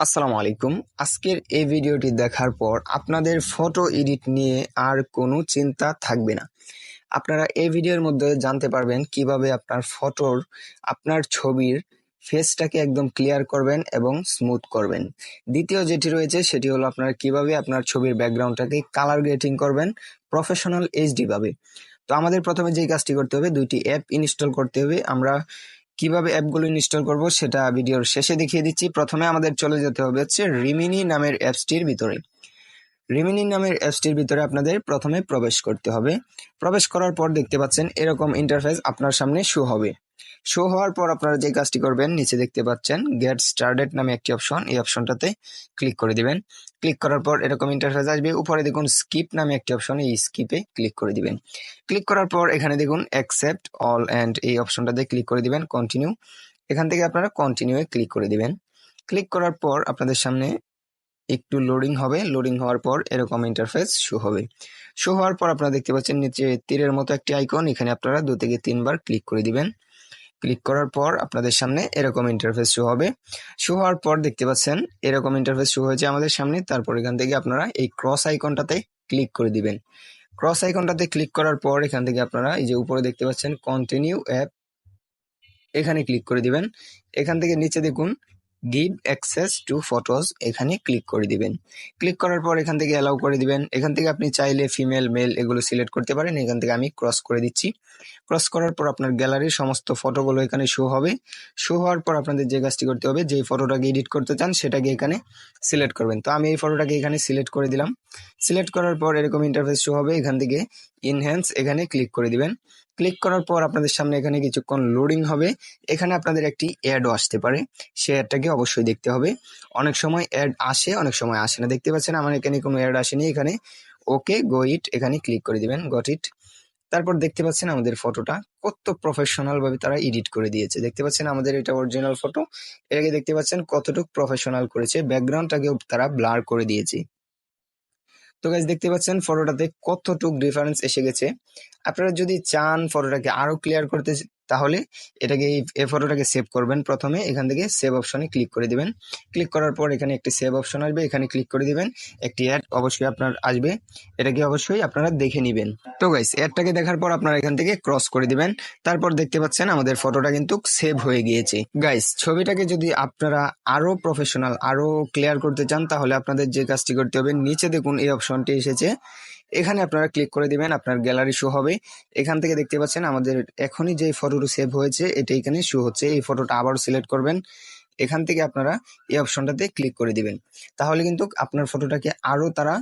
আসসালামু আলাইকুম। আজকের এই ভিডিওটি দেখার পর আপনাদের ফটো এডিট নিয়ে আর কোনো চিন্তা থাকবে না। আপনারা এই ভিডিওর মধ্যে জানতে পারবেন কীভাবে আপনার ফটোর আপনার ছবির ফেসটাকে একদম ক্লিয়ার করবেন এবং স্মুথ করবেন। দ্বিতীয় যেটি রয়েছে সেটি হলো আপনারা কীভাবে আপনার ছবির ব্যাকগ্রাউন্ডটাকে কালার গ্রেটিং করবেন প্রফেশনাল এইচডি ভাবে। তো আমাদের প্রথমে যেই কাজটি করতে হবে, দুইটি অ্যাপ ইনস্টল করতে হবে। আমরা কীভাবে অ্যাপগুলো ইনস্টল করব সেটা ভিডিওর শেষে দেখিয়ে দিচ্ছি। প্রথমে আমাদের চলে যেতে হবে হচ্ছে রিমিনি নামের অ্যাপসটির ভিতরে। রিমিনি নামের অ্যাপসটির ভিতরে আপনাদের প্রথমে প্রবেশ করতে হবে। প্রবেশ করার পর দেখতে পাচ্ছেন এরকম ইন্টারফেস আপনার সামনে শু হবে। শো হওয়ার পর আপনারা যে কাজটি করবেন, নিচে দেখতে পাচ্ছেন গেট স্টার্টেড নামে একটি অপশন এই অপশনটাতে ক্লিক করে দিবেন। ক্লিক করার পর এরকম ইন্টারফেস আসবে। উপরে দেখুন স্কিপ নামে একটি অপশন এই স্কিপে ক্লিক করে দিবেন। ক্লিক করার পর এখানে দেখুন অ্যাকসেপ্ট অল অ্যান্ড এই অপশনটাতে ক্লিক করে দিবেন কন্টিনিউ এখান থেকে আপনারা কন্টিনিউয়ে ক্লিক করে দিবেন। ক্লিক করার পর আপনাদের সামনে একটু লোডিং হবে। লোডিং হওয়ার পর এরকম ইন্টারফেস শো হবে। শো হওয়ার পর আপনারা দেখতে পাচ্ছেন নিচে তীরের মতো একটি আইকন এখানে আপনারা দু থেকে তিনবার ক্লিক করে দিবেন। ক্লিক করার পর আপনাদের সামনে এরকম ইন্টারফেস শো হবে। শো হওয়ার পর দেখতে পাচ্ছেন, এরকম ইন্টারফেস শো হয়েছে আমাদের সামনে। তারপর এখান থেকে আপনারা এই ক্রস আইকনটাতে ক্লিক করে দিবেন। ক্রস আইকনটাতে ক্লিক করার পর এখান থেকে আপনারা এই যে উপরে দেখতে পাচ্ছেন কন্টিনিউ অ্যাপ এখানে ক্লিক করে দিবেন। এখান থেকে নিচে দেখুন গিভ অ্যাক্সেস টু ফটোজ এখানে ক্লিক করে দিবেন। ক্লিক করার পর এখান থেকে অ্যালাউ করে দিবেন। এখান থেকে আপনি চাইলে ফিমেল মেল এগুলো সিলেক্ট করতে পারেন। এখান থেকে আমি ক্রস করে দিচ্ছি। ক্রস করার পর আপনার গ্যালারির সমস্ত ফটোগুলো এখানে শো হবে। শো হওয়ার পর আপনাদের যে কাজটি করতে হবে যে ফটোটাকে এডিট করতে চান, সেটাকে এখানে সিলেক্ট করবেন। তো আমি এই ফটোটাকে এখানে সিলেক্ট করে দিলাম। সিলেক্ট করার পর এরকম ইন্টারফেস শো হবে, এখান থেকে ইনহ্যান্স এখানে ক্লিক করে দিবেন। ক্লিক করার পর আপনাদের সামনে এখানে কিছুক্ষণ লোডিং হবে। এখানে আপনাদের একটি অ্যাডও আসতে পারে। সে অ্যাডটাকে অবশ্যই দেখতে হবে। অনেক সময় অ্যাড আসে, অনেক সময় আসে না। দেখতে পাচ্ছেন আমার এখানে কোনো অ্যাড আসেনি। এখানে ওকে গো ইট এখানে ক্লিক করে দিবেন গট ইট তারপর দেখতে পাচ্ছেন আমাদের ফটোটা কত প্রফেশনাল ভাবে তারা এডিট করে দিয়েছে। দেখতে পাচ্ছেন আমাদের এটা অরিজিনাল ফটো এটাকে দেখতে পাচ্ছেন কতটুকু প্রফেশনাল করেছে। ব্যাকগ্রাউন্ডটাকেও তারা ব্লার করে দিয়েছে। তো গাইজ দেখতে পাচ্ছেন ফটোটাতে কতটুক ডিফারেন্স এসে গেছে। আপনারা যদি চান ফটোটাকে আরও ক্লিয়ার করতে তাহলে এটাকে এই এ ফটোটাকে সেভ করবেন প্রথমে। এখান থেকে সেভ অপশনে ক্লিক করে দিবেন। ক্লিক করার পর এখানে একটি সেভ অপশন আসবে। এখানে ক্লিক করে দিবেন। একটি অ্যাড অবশ্যই আপনার আসবে। এটাকে অবশ্যই আপনারা দেখে নেবেন। তো গাইস অ্যাডটাকে দেখার পর আপনারা এখান থেকে ক্রস করে দিবেন। তারপর দেখতে পাচ্ছেন আমাদের ফটোটা কিন্তু সেভ হয়ে গিয়েছে। গাইস ছবিটাকে যদি আপনারা আরও প্রফেশনাল আরও ক্লিয়ার করতে চান, তাহলে আপনাদের যে কাজটি করতে হবে, নিচে দেখুন এই অপশনটি এসেছে। এখানে আপনারা ক্লিক করে দিবেন, আপনার গ্যালারি শো হবে। এখান থেকে দেখতে পাচ্ছেন আমাদের এখনই যে ফটোটা সেভ হয়েছে, এটা এখানে শো হচ্ছে। এই ফটোটা আবারও সিলেক্ট করবেন। এখান থেকে আপনারা এই অপশনটাতে ক্লিক করে দিবেন। তাহলে কিন্তু আপনার ফটোটাকে আরও তারা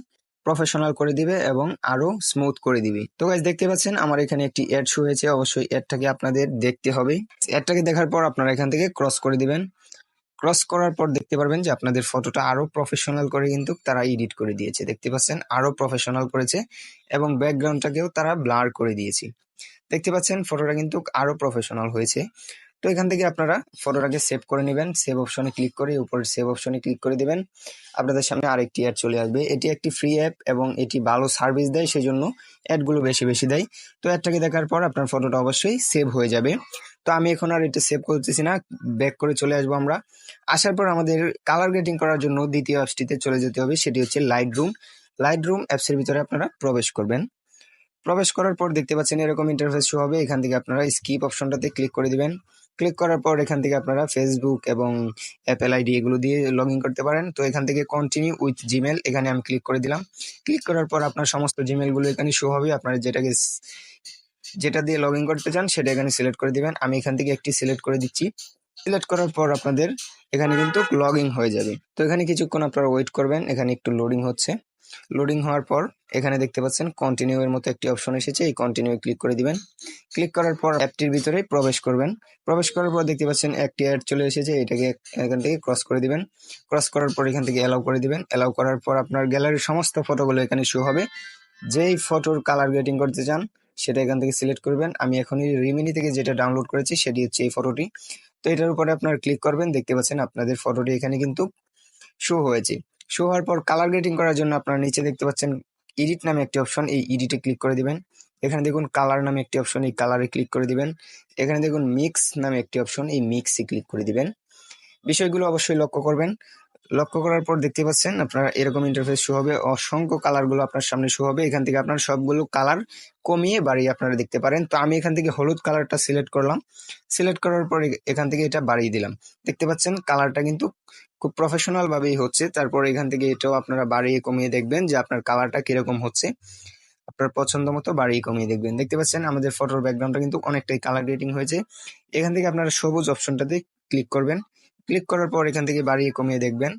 প্রফেশনাল করে দিবে এবং আরও স্মুথ করে দিবে। তো গাইজ দেখতে পাচ্ছেন আমার এখানে একটি অ্যাড শো হয়েছে। অবশ্যই অ্যাডটাকে আপনাদের দেখতে হবে। অ্যাডটাকে দেখার পর আপনারা এখান থেকে ক্রস করে দিবেন। ক্রস করার পর দেখতে পারবেন যে আপনাদের ফটোটা আরও প্রফেশনাল করে কিন্তু তারা এডিট করে দিয়েছে। দেখতে পাচ্ছেন, আরও প্রফেশনাল করেছে এবং ব্যাকগ্রাউন্ডটাকেও তারা ব্লার করে দিয়েছে। দেখতে পাচ্ছেন, ফটোটা কিন্তু আরও প্রফেশনাল হয়েছে। তো এখান থেকে আপনারা ফটোটাকে সেভ করে নেবেন। সেভ অপশনে ক্লিক করে উপরে সেভ অপশনে ক্লিক করে দেবেন। আপনাদের সামনে আরেকটি অ্যাড চলে আসবে। এটি একটি ফ্রি অ্যাপ এবং এটি ভালো সার্ভিস দেয়, সেজন্য অ্যাডগুলো বেশি বেশি দেয়। তো অ্যাডটাকে দেখার পর আপনার ফটোটা অবশ্যই সেভ হয়ে যাবে। তো আমি এখন আর এটা সেভ করতেছি না ব্যাক করে চলে আসব আমরা। আসার পর আমাদের কালার গ্রেডিং করার জন্য দ্বিতীয় অ্যাপসটিতে চলে যেতে হবে, সেটি হচ্ছে লাইট রুম লাইট রুম অ্যাপসের ভিতরে আপনারা প্রবেশ করবেন। প্রবেশ করার পর দেখতে পাচ্ছেন এরকম ইন্টারফেস শো হবে। এখান থেকে আপনারা স্কিপ অপশনটাতে ক্লিক করে দিবেন। ক্লিক করার পর এখান থেকে আপনারা ফেসবুক এবং অ্যাপেল আইডি এগুলো দিয়ে লগ ইন করতে পারেন। তো এখান থেকে কন্টিনিউ উইথ জিমেল এখানে আমি ক্লিক করে দিলাম। ক্লিক করার পর আপনার সমস্ত জিমেলগুলো এখানে শো হবে। আপনারা যেটাকে যেটা দিয়ে লগ ইন করতে চান, সেটা এখানে সিলেক্ট করে দিবেন। আমি এখান থেকে একটি সিলেক্ট করে দিচ্ছি। সিলেক্ট করার পর আপনাদের এখানে কিন্তু লগ ইন হয়ে যাবে। তো এখানে কিছুক্ষণ আপনারা ওয়েট করবেন। এখানে একটু লোডিং হচ্ছে। লোডিং হওয়ার পর এখানে দেখতে পাচ্ছেন কন্টিনিউ এর মতো একটি অপশন এসেছে। এই কন্টিনিউ ক্লিক করে দিবেন। ক্লিক করার পর অ্যাপটির ভিতরে প্রবেশ করবেন। প্রবেশ করার পর দেখতে পাচ্ছেন একটি অ্যাড চলে এসেছে। এটাকে এখান থেকে ক্রস করে দিবেন। ক্রস করার পর এখান থেকে অ্যালাউ করে দিবেন। অ্যালাউ করার পর আপনার গ্যালারির সমস্ত ফটোগুলো এখানে শো হবে। যেই ফটোর কালার গ্রেডিং করতে চান, সেটা এখান থেকে সিলেক্ট করবেন। আমি এখনই রিমিনি থেকে যেটা ডাউনলোড করেছি, সেটি হচ্ছে এই ফটোটি তো এটার উপরে আপনার ক্লিক করবেন। দেখতে পাচ্ছেন আপনাদের ফটোটি এখানে কিন্তু শো হয়েছে। শো হওয়ার পর কালার গ্রেডিং করার জন্য আপনারা নিচে দেখতে পাচ্ছেন এডিট নামে একটি অপশন এই এডিটে ক্লিক করে দিবেন। এখানে দেখুন কালার নামে একটি অপশন এই কালারে ক্লিক করে দিবেন। এখানে দেখুন মিক্স নামে একটি অপশন এই মিক্সে ক্লিক করে দিবেন। বিষয়গুলো অবশ্যই লক্ষ্য করবেন। লক্ষ্য করার পর দেখতে পাচ্ছেন আপনারা এরকম ইন্টারফেস শো হবে। অসংখ্য কালারগুলো আপনার সামনে শো হবে। এখান থেকে আপনার সবগুলো কালার কমিয়ে বাড়িয়ে আপনারা দেখতে পারেন। তো আমি এখান থেকে হলুদ কালারটা সিলেক্ট করলাম। সিলেক্ট করার পর এখান থেকে এটা বাড়িয়ে দিলাম। দেখতে পাচ্ছেন কালারটা কিন্তু খুব প্রফেশনাল ভাবেই হচ্ছে। তারপর এখান থেকে এটাও আপনারা বাড়িয়ে কমিয়ে দেখবেন যে আপনার কালারটা কীরকম হচ্ছে। আপনার পছন্দ মতো বাড়িয়ে কমিয়ে দেখবেন। দেখতে পাচ্ছেন আমাদের ফটোর ব্যাকগ্রাউন্ডটা কিন্তু অনেকটাই কালার গ্রেডিং হয়েছে। এখান থেকে আপনারা সবুজ অপশনটাতে ক্লিক করবেন। ক্লিক করার পর এখান থেকে বাড়িয়ে কমিয়ে দেখবেন।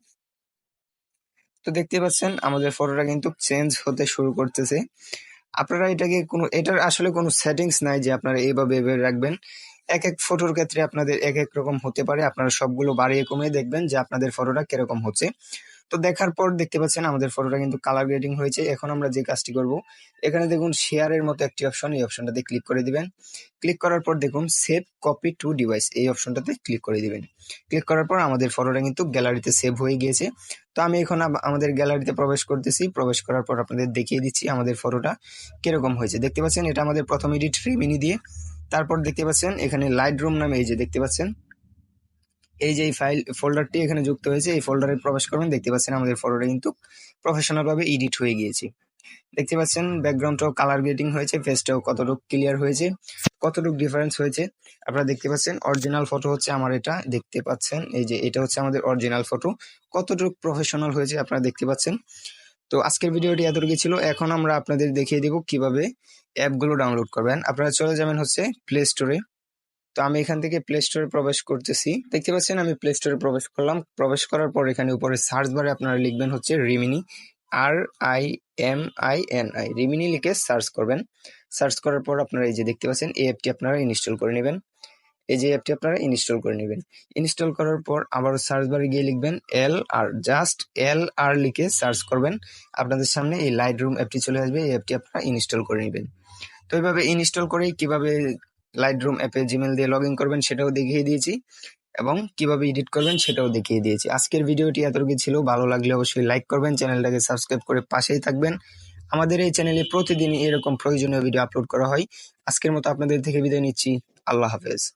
তো দেখতে পাচ্ছেন, আমাদের ফটোটা কিন্তু চেঞ্জ হতে শুরু করতেছে। আপনারা এটাকে কোনো, এটার আসলে কোনো সেটিংস নাই যে আপনারা এইভাবে এভাবে রাখবেন। এক এক ফটোর ক্ষেত্রে আপনাদের এক এক রকম হতে পারে। আপনারা সবগুলো বাড়িয়ে কমিয়ে দেখবেন যে আপনাদের ফটোটা কীরকম হচ্ছে। তো দেখার পর দেখতে পাচ্ছেন আমাদের ফটোটা কিন্তু কালার গ্রেডিং হয়েছে। এখন আমরা যে কাজটি করব, এখানে দেখুন শেয়ারের মতো একটি অপশন এই অপশনটাতে ক্লিক করে দিবেন। ক্লিক করার পর দেখুন সেভ কপি টু ডিভাইস এই অপশনটাতে ক্লিক করে দিবেন। ক্লিক করার পর আমাদের ফটোটা কিন্তু গ্যালারিতে সেভ হয়ে গিয়েছে। তো আমি এখন আমাদের গ্যালারিতে প্রবেশ করতেছি। প্রবেশ করার পর আপনাদের দেখিয়ে দিচ্ছি আমাদের ফটোটা কীরকম হয়েছে। দেখতে পাচ্ছেন এটা আমাদের প্রথম এডিট রিমিনি দিয়ে। তারপর দেখতে পাচ্ছেন এখানে লাইট রুম নামে এই যে দেখতে পাচ্ছেন। এই যে ফাইল ফোল্ডারটি এখানে যুক্ত হয়েছে, এই ফোল্ডারে প্রবেশ করবেন দেখতে পাচ্ছেন আমাদের ফটোটা কিন্তু প্রফেশনাল ভাবে এডিট হয়ে গিয়েছে। দেখতে পাচ্ছেন ব্যাকগ্রাউন্ডটাও কালার গ্রেডিং হয়েছে ফেসটাও কতটুকু ক্লিয়ার হয়েছে, কতটুকু ডিফারেন্স হয়েছে। আপনারা দেখতে পাচ্ছেন অরিজিনাল ফটো হচ্ছে আমার এটা, দেখতে পাচ্ছেন এই যে এটা হচ্ছে আমাদের অরিজিনাল ফটো কতটুকু প্রফেশনাল হয়েছে আপনারা দেখতে পাচ্ছেন। তো আজকের ভিডিওটি এতটুকু ছিল, এখন আমরা আপনাদের দেখিয়ে দেব কীভাবে অ্যাপগুলো ডাউনলোড করবেন। আপনারা চলে যাবেন হচ্ছে প্লে স্টোরে তো আমি এখান থেকে প্লে স্টোরে প্রবেশ করতেছি। দেখতে পাচ্ছেন, আমি প্লে স্টোরে প্রবেশ করলাম। প্রবেশ করার পর এখানে উপরে সার্চ বারে আপনারা লিখবেন হচ্ছে Remini R I M I N I Remini লিখে সার্চ করবেন। সার্চ করার পর আপনারা এই যে দেখতে পাচ্ছেন, এই অ্যাপটি আপনারা ইনস্টল করে নেবেন। এই যে অ্যাপটি আপনারা ইনস্টল করে নেবেন। ইনস্টল করার পর আবার সার্চ বারে গিয়ে লিখবেন এল আর জাস্ট এল আর লিখে সার্চ করবেন। আপনাদের সামনে এই লাইট রুম অ্যাপটি চলে আসবে। এই অ্যাপটি আপনারা ইনস্টল করে নেবেন। তো এইভাবে ইনস্টল করে কীভাবে লাইট রুম অ্যাপে জিমেল দিয়ে লগ ইন করবেন, সেটাও দেখিয়ে দিয়েছি। এবং কীভাবে এডিট করবেন, সেটাও দেখিয়ে দিয়েছি। আজকের ভিডিওটি এতটুকু ছিল। ভালো লাগলে অবশ্যই লাইক করবেন, চ্যানেলটাকে সাবস্ক্রাইব করে পাশেই থাকবেন। আমাদের এই চ্যানেলে প্রতিদিন এরকম প্রয়োজনীয় ভিডিও আপলোড করা হয়। আজকের মতো আপনাদের থেকে বিদায় নিচ্ছি। আল্লাহ হাফেজ।